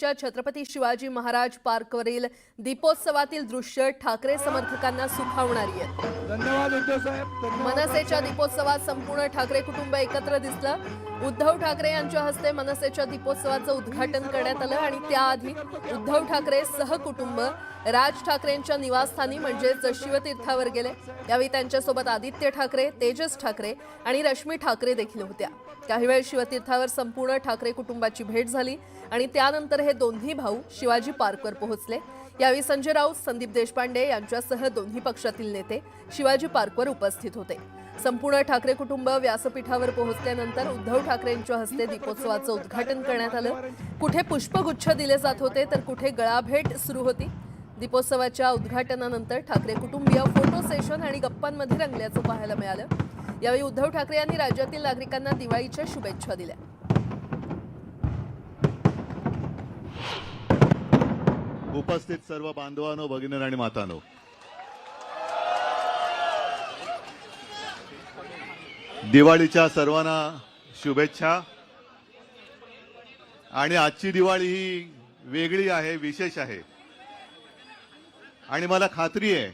शहराच्या छत्रपती शिवाजी महाराज पार्कवरील दीपोत्सवातील दृश्य ठाकरे समर्थकांना सुखावणारी आहेत धन्यवाद उद्धव साहेब. मनसेच्या दीपोत्सवात संपूर्ण ठाकरे कुटुंब एकत्र दिसलं. उद्धव ठाकरे यांच्या हस्ते मनसेच्या दीपोत्सवाचं उद्घाटन करण्यात आलं आणि त्याआधी उद्धव ठाकरे सहकुटुंब राज ठाकरेंच्या निवासस्थानी म्हणजेच शिवतीर्थावर गेले. यावेळी त्यांच्यासोबत आदित्य ठाकरे तेजस ठाकरे आणि रश्मी ठाकरे देखील होत्या. काही वेळ शिवतीर्थावर संपूर्ण ठाकरे कुटुंबाची भेट झाली आणि त्यानंतर हे दोन्ही भाऊ शिवाजी पार्कवर पोहोचले. यावेळी संजय राऊत संदीप देशपांडे यांच्यासह दोन्ही पक्षातील नेते शिवाजी पार्कवर उपस्थित होते. संपूर्ण ठाकरे कुटुंब व्यासपीठावर पोहोचल्यानंतर उद्धव ठाकरेंच्या हस्ते दीपोत्सवाचं उद्घाटन करण्यात आलं. कुठे पुष्पगुच्छ दिले जात होते तर कुठे गळाभेट सुरू होती. दीपोत्सवाच्या उद्घाटनानंतर ठाकरे कुटुंबीय फोटो सेशन आणि गप्पांमध्ये रंगल्याचं पाहायला मिळालं. यावेळी उद्धव ठाकरे यांनी राज्यातील नागरिकांना दिवाळीच्या शुभेच्छा दिल्या. उपस्थित सर्व बांधवांनो भगिनी आणि मातानो. दिवाळीच्या सर्वांना शुभेच्छा. आणि आजची दिवाळी ही वेगळी आहे विशेष आहे. आणि मला खात्री आहे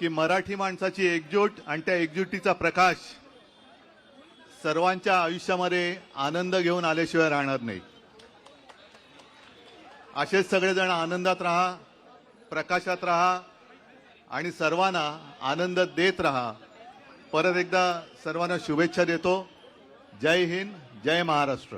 की मराठी माणसाची एकजूट आणि त्या एकजुटीचा प्रकाश सर्वांच्या आयुष्यामध्ये आनंद घेऊन आल्याशिवाय राहणार नाही. असेच सगळेजण आनंदात राहा प्रकाशात राहा आणि सर्वांना आनंद देत राहा. परत एकदा सर्वांना शुभेच्छा देतो. जय हिंद जय महाराष्ट्र.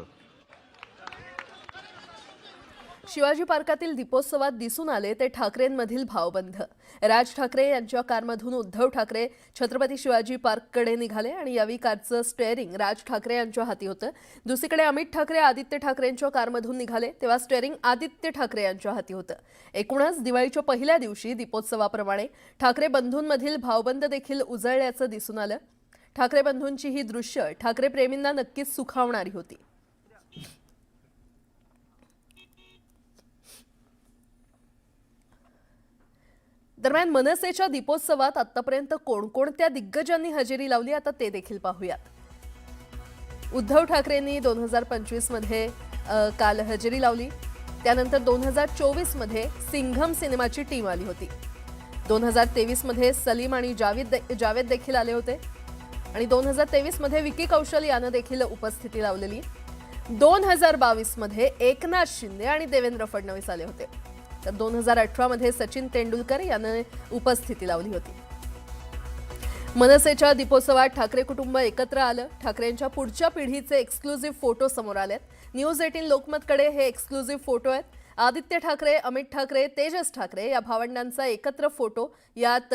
शिवाजी पार्कातील दीपोत्सवात दिसून आले ते ठाकरेंमधील भावबंध. राज ठाकरे यांच्या कारमधून उद्धव ठाकरे छत्रपती शिवाजी पार्ककडे निघाले आणि यावी कारचं स्टेअरिंग राज ठाकरे यांच्या हाती होतं. दुसरीकडे अमित ठाकरे आदित्य ठाकरेंच्या कारमधून निघाले तेव्हा स्टेअरिंग आदित्य ठाकरे यांच्या हाती होतं. एकूणच दिवाळीच्या पहिल्या दिवशी दीपोत्सवाप्रमाणे ठाकरे बंधूंमधील भावबंध देखील उजळल्याचं दिसून आलं. ठाकरे बंधूंची ही दृश्य ठाकरे प्रेमींना नक्कीच सुखावणारी होती. दरम्यान मनसेच्या दीपोत्सवात आतापर्यंत कोणकोणत्या दिग्गजांनी हजेरी लावली आता ते देखील पाहूयात. उद्धव ठाकरेंनी दोन हजार पंचवीसमध्ये काल हजेरी लावली. त्यानंतर दोन हजार चोवीसमध्ये सिंघम सिनेमाची टीम आली होती. दोन हजार तेवीसमध्ये सलीम आणि जावेद जावेद देखील आले होते. आणि दोन हजार तेवीसमध्ये विकी कौशल यानं देखील उपस्थिती लावलेली. दोन हजार बावीसमध्ये एकनाथ शिंदे आणि देवेंद्र फडणवीस आले होते. तर दोन हजार अठरा मध्ये सचिन तेंडुलकर यानं उपस्थिती लावली होती. मनसेच्या दीपोत्सवात ठाकरे कुटुंब एकत्र आलं. ठाकरेंच्या पुढच्या पिढीचे एक्सक्लुझिव्ह फोटो समोर आलेत. न्यूज एटीन लोकमतकडे हे एक्सक्लुझिव्ह फोटो आहेत. आदित्य ठाकरे अमित ठाकरे तेजस ठाकरे या भावंडांचा एकत्र फोटो यात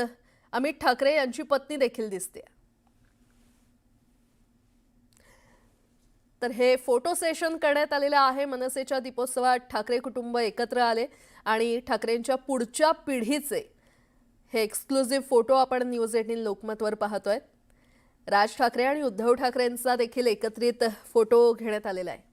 अमित ठाकरे यांची पत्नी देखील दिसते. तर हे फोटो सेशन करण्यात आलेलं आहे. मनसेच्या दीपोत्सवात ठाकरे कुटुंब एकत्र आले आणि ठाकरेंच्या पुढच्या पिढीचे हे एक्सक्लुझिव्ह फोटो आपण न्यूज एटीन लोकमतवर पाहतोय. राज ठाकरे आणि उद्धव ठाकरेंचा देखील एकत्रित फोटो घेण्यात आलेला आहे.